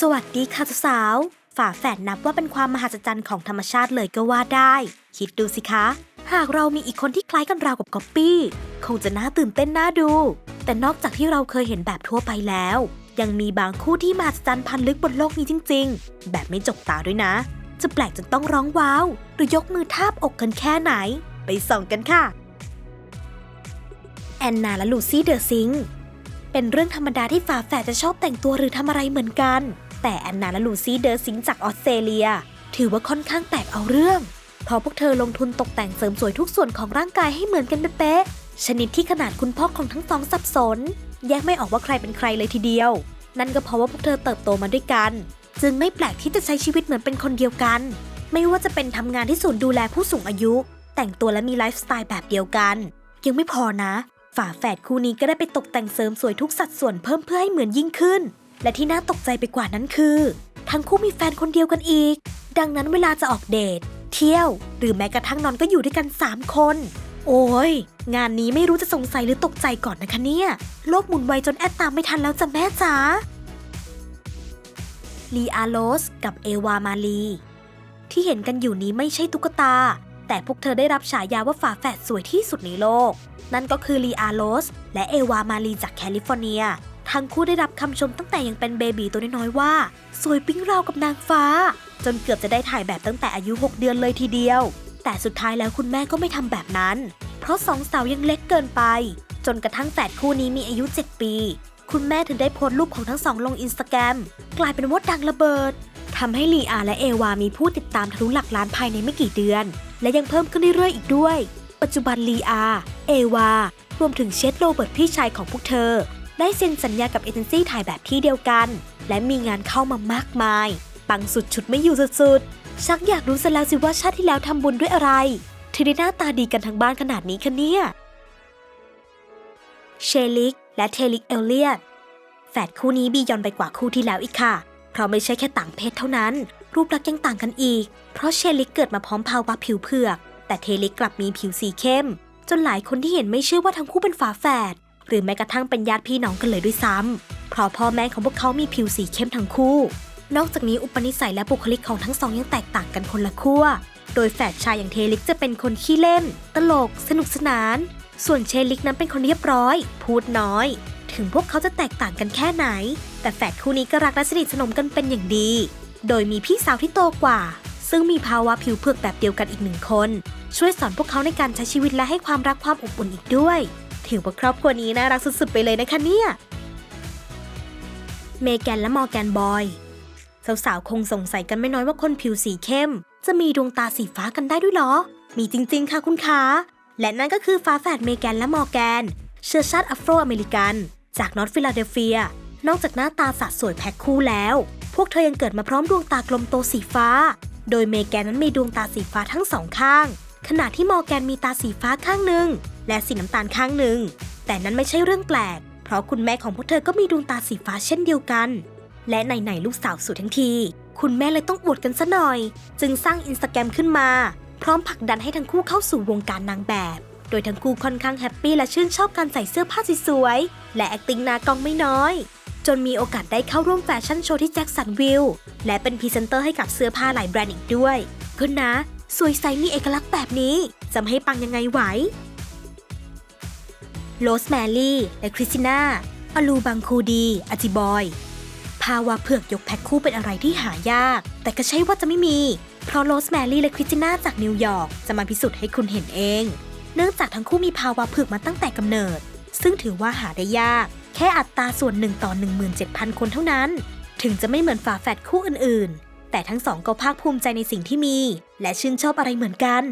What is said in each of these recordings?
สวัสดีค่ะสาวฝาแฝดนับว่าเป็นความมหัศจรรย์ของธรรมชาติเลยก็ว่าได้ คิดดูสิคะ หากเรามีอีกคนที่คล้ายกันราวกับก๊อปปี้ คงจะน่าตื่นเต้นน่าดู แต่นอกจากที่เราเคยเห็นแบบทั่วไปแล้ว ยังมีบางคู่ที่มหัศจรรย์พันลึกบนโลกนี้จริง ๆ แบบไม่จกตาด้วยนะ จะแปลกจนต้องร้องว้าว หรือยกมือทาบอกกันแค่ไหน ไปส่องกันค่ะ แอนนาและลูซี่เดอะซิงเป็นเรื่องธรรมดาที่ฝาแฝดจะชอบแต่งตัวหรือทำอะไรเหมือนกัน แต่แอนนาและลูซี่เดอะซิงจากออสเตรเลีย ถือว่าค่อนข้างแปลกเอาเรื่องเพราะพวกเธอลงทุนตกแต่งเสริมสวยทุกส่วนของร่างกายให้เหมือนกันเป๊ะชนิดที่ขนาดคุณพ่อของทั้งสองสับสน แยกไม่ออกว่าใครเป็นใครเลยทีเดียว นั่นก็เพราะว่าพวกเธอเติบโตมาด้วยกัน จึงไม่แปลกที่จะใช้ชีวิตเหมือนเป็นคนเดียวกัน ไม่ว่าจะเป็นทำงานที่ศูนย์ดูแลผู้สูงอายุ แต่งตัวและมีไลฟ์สไตล์แบบเดียวกัน ยังไม่พอนะ ฝาแฝดคู่นี้ก็ได้ไปตกแต่งเสริมสวยทุกสัดส่วนเพิ่มเพื่อให้เหมือนยิ่งขึ้น และที่น่าตกใจไปกว่านั้นคือ ทั้งคู่มีแฟนคนเดียวกันอีก ดังนั้นเวลาจะออกเดท เที่ยว หรือแม้กระทั่งนอนก็อยู่ด้วยกัน 3 คน โอ้ย งานนี้ไม่รู้จะสงสัยหรือตกใจก่อนนะคะเนี่ย โลกหมุนไวจนแอดตามไม่ทันแล้วจ้ะแม่จ๋าลีอาโลสกับเอวามาลี ที่เห็นกันอยู่นี้ไม่ใช่ตุ๊กตา แต่พวกเธอได้รับฉายาว่าฝาแฝดสวยที่สุดในโลก นั่นก็คือลีอาโลสและเอวามาลีจากแคลิฟอร์เนีย ทั้งคู่ได้รับคำชมตั้งแต่ยังเป็นเบบีตัวน้อยๆว่า สวยปิ๊งราวกับนางฟ้า จนเกือบจะได้ถ่ายแบบตั้งแต่อายุ 6 เดือนเลยทีเดียว แต่สุดท้ายแล้วคุณแม่ก็ไม่ทำแบบนั้น เพราะสองสาวยังเล็กเกินไป จนกระทั่งแฝดคู่นี้มีอายุ 7 ปี คุณแม่ถึงได้โพสต์รูปของทั้งสองลงอินสตาแกรมกลายเป็นว่าดังระเบิดทำให้ลีอาและเอวามีผู้ติดตามทะลุหลักล้านภายในไม่กี่เดือน และยังเพิ่มขึ้นเรื่อยๆอีกด้วย ปัจจุบันลีอา เอวารวมถึงเชดโรเบิร์ตพี่ชายของพวกเธอ ได้เซ็นสัญญากับเอเจนซี่ถ่ายแบบที่เดียวกัน และมีงานเข้ามามากมาย ปังสุดชุดไม่อยู่สุดๆ ชักอยากรู้ซะแล้วสิว่าชาติที่แล้วทำบุญด้วยอะไรถึงได้หน้าตาดีกันทั้งบ้านขนาดนี้คะเนี่ย เชลิกและเทลิกเอลเลียตแฝดคู่นี้บียอนไปกว่าคู่ที่แล้วอีกค่ะ เพราะไม่ใช่แค่ต่างเพศเท่านั้น รูปลักษณ์ยังต่างกันอีก เพราะเชลิกเกิดมาพร้อมภาวะผิวเผือก แต่เทลิกกลับมีผิวสีเข้ม จนหลายคนที่เห็นไม่เชื่อว่าทั้งคู่เป็นฝาแฝด หรือแม้กระทั่งเป็นญาติพี่น้องกันเลยด้วยซ้ำเพราะพ่อแม่ของพวกเขามีผิวสีเข้มทั้งคู่ นอกจากนี้อุปนิสัยและบุคลิกของทั้งสองยังแตกต่างกันคนละขั้ว โดยแฝดชายอย่างเทลิกจะเป็นคนขี้เล่น ตลก สนุกสนาน ส่วนเชลิกนั้นเป็นคนเรียบร้อย พูดน้อย ถึงพวกเขาจะแตกต่างกันแค่ไหน แต่แฝดคู่นี้ก็รักและสนิทสนมกันเป็นอย่างดี โดยมีพี่สาวที่โตกว่า ซึ่งมีภาวะผิวเผือกแบบเดียวกันอีกหนึ่งคน ช่วยสอนพวกเขาในการใช้ชีวิตและให้ความรักความอบอุ่นอีกด้วย ถือว่าครอบครัวนี้น่ารักสุดๆไปเลยนะคะเนี่ยเมแกนและมอร์แกนบอยสาวๆคงสงสัยกันไม่น้อยว่าคนผิวสีเข้ม จะมีดวงตาสีฟ้ากันได้ด้วยเหรอ มีจริงๆค่ะคุณคะ และนั่นก็คือฟ้าแฝดเมแกนและมอร์แกน เชื้อชาติอัฟโรอเมริกัน จากนอร์ทฟิลาเดลเฟีย นอกจากหน้าตาสะสวยแพ็คคู่แล้ว พวกเธอยังเกิดมาพร้อมดวงตากลมโตสีฟ้า โดยเมแกนนั้นมีดวงตาสีฟ้าทั้งสองข้าง ขณะที่มอร์แกนมีตาสีฟ้าข้างหนึ่งและสีน้ำตาลข้างหนึ่ง แต่นั้นไม่ใช่เรื่องแปลก เพราะคุณแม่ของพวกเธอก็มีดวงตาสีฟ้าเช่นเดียวกัน และไหนๆลูกสาวสุดทั้งที คุณแม่เลยต้องอวดกันซะหน่อย จึงสร้างอินสตาแกรมขึ้นมา พร้อมผลักดันให้ทั้งคู่เข้าสู่วงการนางแบบ โดยทั้งคู่ค่อนข้างแฮปปี้และชื่นชอบการใส่เสื้อผ้าสวยๆ และ acting หนากล้องไม่น้อย จนมีโอกาสได้เข้าร่วมแฟชั่นโชว์ที่แจ็คสันวิลและเป็นพรีเซนเตอร์ให้กับเสื้อผ้าหลายแบรนด์อีกด้วยก็นะ สวยใสมีเอกลักษณ์แบบนี้จะไม่ให้ปังยังไงไหว โรสแมรี่ และคริสติน่าอลูบังคูดี อจิบอย ภาวะเผือกยกแพ็คคู่เป็นอะไรที่หายาก แต่ก็ใช่ว่าจะไม่มี เพราะโรสแมรี่และคริสติน่าจากนิวยอร์กจะมาพิสูจน์ให้คุณเห็นเอง เนื่องจากทั้งคู่มีภาวะเผือกมาตั้งแต่กำเนิด ซึ่งถือว่าหาได้ยาก แค่อัตราส่วน1ต่อ 17,000 คนเท่านั้น ถึงจะไม่เหมือนฝาแฝดคู่อื่นๆ แต่ทั้งสองก็ภาคภูมิใจในสิ่งที่มี และชื่นชอบอะไรเหมือนกัน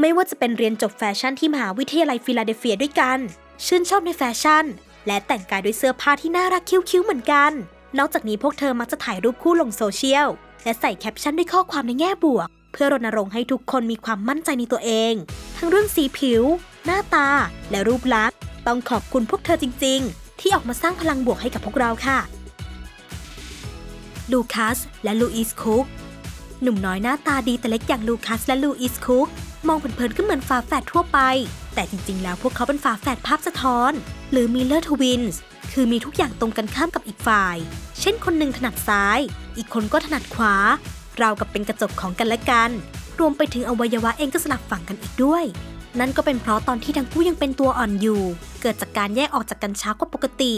ไม่ว่าจะเป็นเรียนจบแฟชั่นที่มหาวิทยาลัยฟิลาเดลเฟียด้วยกัน ชื่นชอบในแฟชั่น และแต่งกายด้วยเสื้อผ้าที่น่ารักคิ้วๆเหมือนกัน นอกจากนี้พวกเธอมักจะถ่ายรูปคู่ลงโซเชียลและใส่แคปชั่นด้วยข้อความในแง่บวก เพื่อรณรงค์ให้ทุกคนมีความมั่นใจในตัวเอง ทั้งเรื่องสีผิว หน้าตา และรูปลักษณ์ต้องขอบคุณพวกเธอจริง ๆ ที่ออกมาสร้างพลังบวกให้กับพวกเราค่ะ ลูคัส และลูอิสคุก หนุ่มน้อยหน้าตาดีแต่เล็กอย่างลูคัสและลูอิสคุก มองเผินๆก็เหมือนฝาแฝดทั่วไป แต่จริงๆ แล้วพวกเขาเป็นฝาแฝดภาพสะท้อน หรือมิเลอร์ทวินส์คือมีทุกอย่างตรงกันข้ามกับอีกฝ่าย เช่นคนหนึ่งถนัดซ้าย อีกคนก็ถนัดขวา เรากับเป็นกระจกของกันและกัน รวมไปถึงอวัยวะเองก็สลับฝั่งกันอีกด้วย นั่นก็เป็นเพราะตอนที่ทั้งคู่ยังเป็นตัวอ่อนอยู่ เกิดจากการแยกออกจากกันช้ากว่าปกติ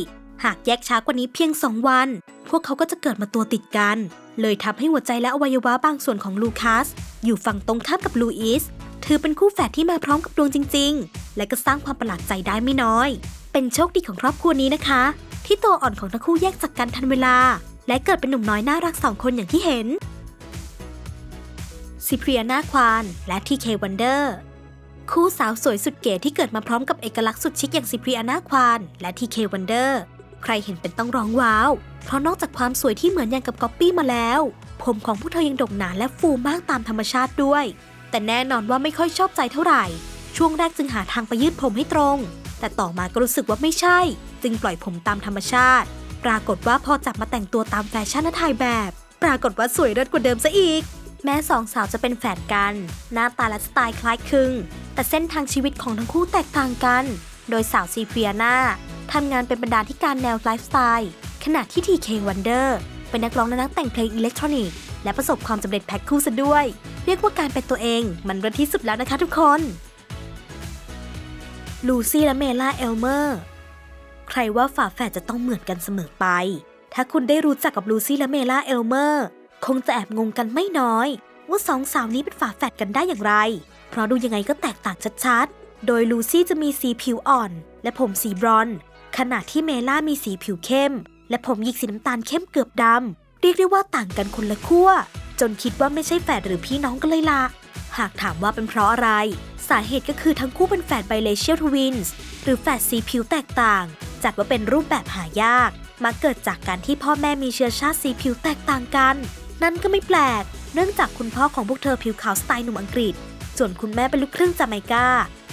หากแยกช้ากว่านี้เพียง2วัน พวกเขาก็จะเกิดมาตัวติดกัน เลยทำให้หัวใจและอวัยวะบางส่วนของลูคัส อยู่ฝั่งตรงข้ามกับลูอิสถือเป็นคู่แฝดที่มาพร้อมกับดวงจริง ๆ และก็สร้างความประหลาดใจได้ไม่น้อย เป็นโชคดีของครอบครัวนี้นะคะ ที่ตัวอ่อนของทั้งคู่แยกจากกันทันเวลา และเกิดเป็นหนุ่มน้อยน่ารักสองคนอย่างที่เห็นซิเรียนาควานและทีเควันเดอร์คู่สาวสวยสุดเก๋ที่เกิดมาพร้อมกับเอกลักษณ์สุดชิคอย่างซิเรียนาควานและทีเควันเดอร์ ใครเห็นเป็นต้องร้องว้าว เพราะนอกจากความสวยที่เหมือนอย่างกับก๊อปปี้มาแล้ว ผมของพวกเธอยังดกหนาและฟูมากตามธรรมชาติด้วย แต่แน่นอนว่าไม่ค่อยชอบใจเท่าไหร่ ช่วงแรกจึงหาทางไปยืดผมให้ตรง แต่ต่อมาก็รู้สึกว่าไม่ใช่ จึงปล่อยผมตามธรรมชาติ ปรากฏว่าพอจับมาแต่งตัวตามแฟชั่นและถ่ายแบบ ปรากฏว่าสวยเลิศกว่าเดิมซะอีก แม้สองสาวจะเป็นแฝดกัน หน้าตาและสไตล์คล้ายคลึง แต่เส้นทางชีวิตของทั้งคู่แตกต่างกัน โดยสาวซีเฟียนา ทำงานเป็นบรรณาธิการแนวไลฟ์สไตล์ ขณะที่ทีเควันเดอร์เป็นนักร้องและนักแต่งเพลงอิเล็กทรอนิกส์และประสบความสำเร็จแพ็คคู่ซะด้วย เรียกว่าการเป็นตัวเองมันเลิศที่สุดแล้วนะคะทุกคน ลูซี่และเมล่าเอลเมอร์ ใครว่าฝาแฝดจะต้องเหมือนกันเสมอไป ถ้าคุณได้รู้จักกับลูซี่และเมล่าเอลเมอร์ คงจะแอบงงกันไม่น้อย ว่าสองสาวนี้เป็นฝาแฝดกันได้อย่างไร เพราะดูยังไงก็แตกต่างชัดๆ โดยลูซี่จะมีสีผิวอ่อน และผมสีบรอนซ์ ขณะที่เมล่ามีสีผิวเข้ม และผมหยิกสีน้ำตาลเข้มเกือบดำ เรียกได้ว่าต่างกันคนละขั้ว จนคิดว่าไม่ใช่แฝดหรือพี่น้องกันเลยล่ะ หากถามว่าเป็นเพราะอะไร สาเหตุก็คือทั้งคู่เป็นแฝดไบเลเชียลทวินส์หรือแฝดสีผิวแตกต่าง จัดว่าเป็นรูปแบบหายาก มักเกิดจากการที่พ่อแม่มีเชื้อชาติสีผิวแตกต่างกัน นั่นก็ไม่แปลก เนื่องจากคุณพ่อของพวกเธอผิวขาวสไตล์หนุ่มอังกฤษ ส่วนคุณแม่เป็นลูกครึ่งจาไมกา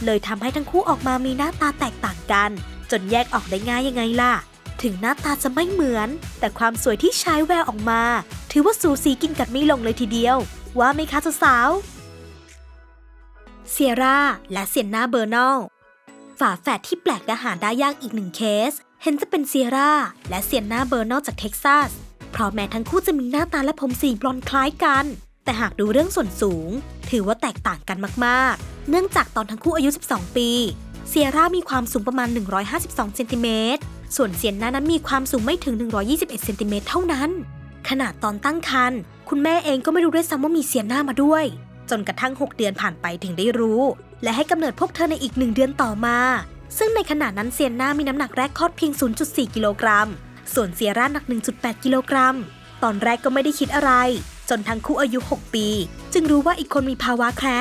เลยทำให้ทั้งคู่ออกมามีหน้าตาแตกต่างกัน จนแยกออกได้ง่ายยังไงล่ะ ถึงหน้าตาจะไม่เหมือน แต่ความสวยที่ใช้แววออกมา ถือว่าสูสีกินกันไม่ลงเลยทีเดียว ว่าไหมคะสาวเซียร่าและเซียนนาเบอร์นอลฝาแฝดที่แปลกและหาได้ยากอีกหนึ่งเคส เห็นจะเป็นเซียร่าและเซียนนาเบอร์นอลจากเท็กซัสเพราะแม้ทั้งคู่จะมีหน้าตาและผมสีบลอนคล้ายกัน แต่หากดูเรื่องส่วนสูง ถือว่าแตกต่างกันมาก ๆ เนื่องจากตอนทั้งคู่อายุ 12 ปี เซียร่ามีความสูงประมาณ 152 เซนติเมตร ส่วนเซียนนานั้นมีความสูงไม่ถึง 121 เซนติเมตรเท่านั้น ขนาดตอนตั้งครรภ์คุณแม่เองก็ไม่รู้ด้วยซ้ำว่ามีเซียนนามาด้วย จนกระทั่ง 6 เดือนผ่านไปถึงได้รู้ และให้กำเนิดพวกเธอในอีกหนึ่งเดือนต่อมา ซึ่งในขณะนั้นเซียนนามีน้ำหนักแรกคลอดเพียง 0.4 กิโลกรัม ส่วนเซียร่าหนัก 1.8 กิโลกรัม ตอนแรกก็ไม่ได้คิดอะไร จนทั้งคู่อายุ 6 ปี จึงรู้ว่าอีกคนมีภาวะแคระ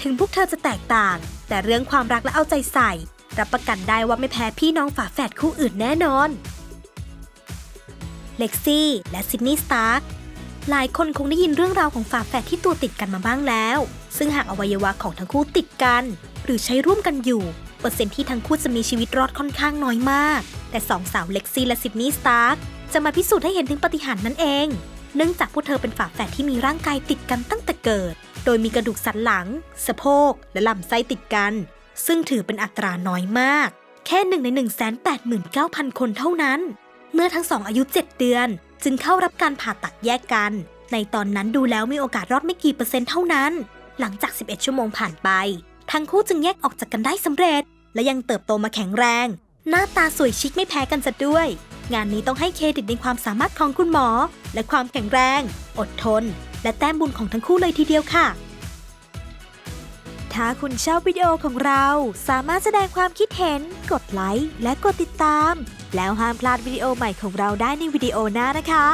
ถึงพวกเธอจะแตกต่าง แต่เรื่องความรักและเอาใจใส่ รับประกันได้ว่าไม่แพ้พี่น้องฝาแฝดคู่อื่นแน่นอน เล็กซี่และซิดนีย์สตาร์กหลายคนคงได้ยินเรื่องราวของฝาแฝดที่ตัวติดกันมาบ้างแล้ว ซึ่งหากอวัยวะของทั้งคู่ติดกัน หรือใช้ร่วมกันอยู่ เปอร์เซ็นต์ที่ทั้งคู่จะมีชีวิตรอดค่อนข้างน้อยมาก แต่สองสาวเล็กซี่และซิดนีย์สตาร์กจะมาพิสูจน์ให้เห็นถึงปฏิหารนั่นเอง เนื่องจากพวกเธอเป็นฝาแฝดที่มีร่างกายติดกันตั้งแต่เกิด โดยมีกระดูกสันหลัง สะโพก และลำไส้ติดกัน ซึ่งถือเป็นอัตราน้อยมาก แค่หนึ่งใน189,000 คนเท่านั้น เมื่อทั้งสองอายุ 7 เดือน จึงเข้ารับการผ่าตัดแยกกัน ในตอนนั้นดูแล้วมีโอกาสรอดไม่กี่เปอร์เซ็นต์เท่านั้น หลังจาก 11 ชั่วโมงผ่านไป ทั้งคู่จึงแยกออกจากกันได้สำเร็จ และยังเติบโตมาแข็งแรง หน้าตาสวยชิคไม่แพ้กันซะด้วยงานนี้ต้องให้เครดิตในความสามารถของคุณหมอ และความแข็งแรง อดทน และแต้มบุญของทั้งคู่เลยทีเดียวค่ะ ถ้าคุณชอบวิดีโอของเราสามารถแสดงความคิดเห็น กดไลค์และกดติดตาม แล้วห้ามพลาดวิดีโอใหม่ของเราได้ในวิดีโอหน้านะคะ